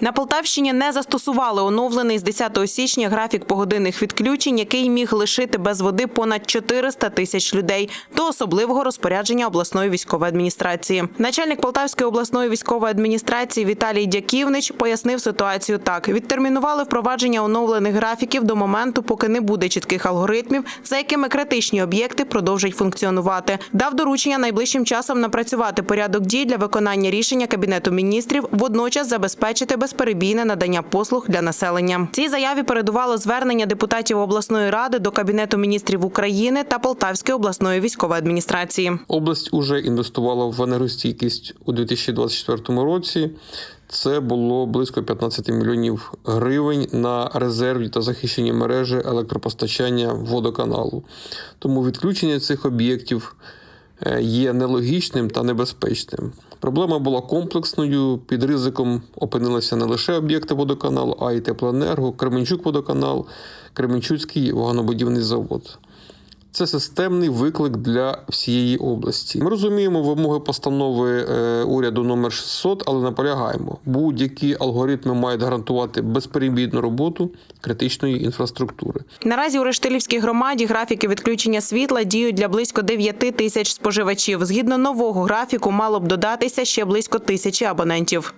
На Полтавщині не застосували оновлений з 10 січня графік погодинних відключень, який міг лишити без води понад 400 тисяч людей до особливого розпорядження обласної військової адміністрації. Начальник Полтавської обласної військової адміністрації Віталій Дяківнич пояснив ситуацію так: відтермінували впровадження оновлених графіків до моменту, поки не буде чітких алгоритмів, за якими критичні об'єкти продовжать функціонувати. Дав доручення найближчим часом напрацювати порядок дій для виконання рішення кабінету міністрів, водночас забезпечити безперебійне надання послуг для населення. Цій заяві передувало звернення депутатів обласної ради до кабінету міністрів України та Полтавської обласної військової адміністрації. Область уже інвестувала в енергостійкість у 2024 році. Це було близько 15 мільйонів гривень на резерві та захищені мережі електропостачання водоканалу. Тому відключення цих об'єктів є нелогічним та небезпечним. Проблема була комплексною. Під ризиком опинилися не лише об'єкти водоканалу, а й теплоенерго, Кременчук водоканал, Кременчуцький вагонобудівний завод. Це системний виклик для всієї області. Ми розуміємо вимоги постанови е, уряду номер 600, але наполягаємо. Будь-які алгоритми мають гарантувати безперебійну роботу критичної інфраструктури. Наразі у Рештилівській громаді графіки відключення світла діють для близько 9 тисяч споживачів. Згідно нового графіку, мало б додатися ще близько тисячі абонентів.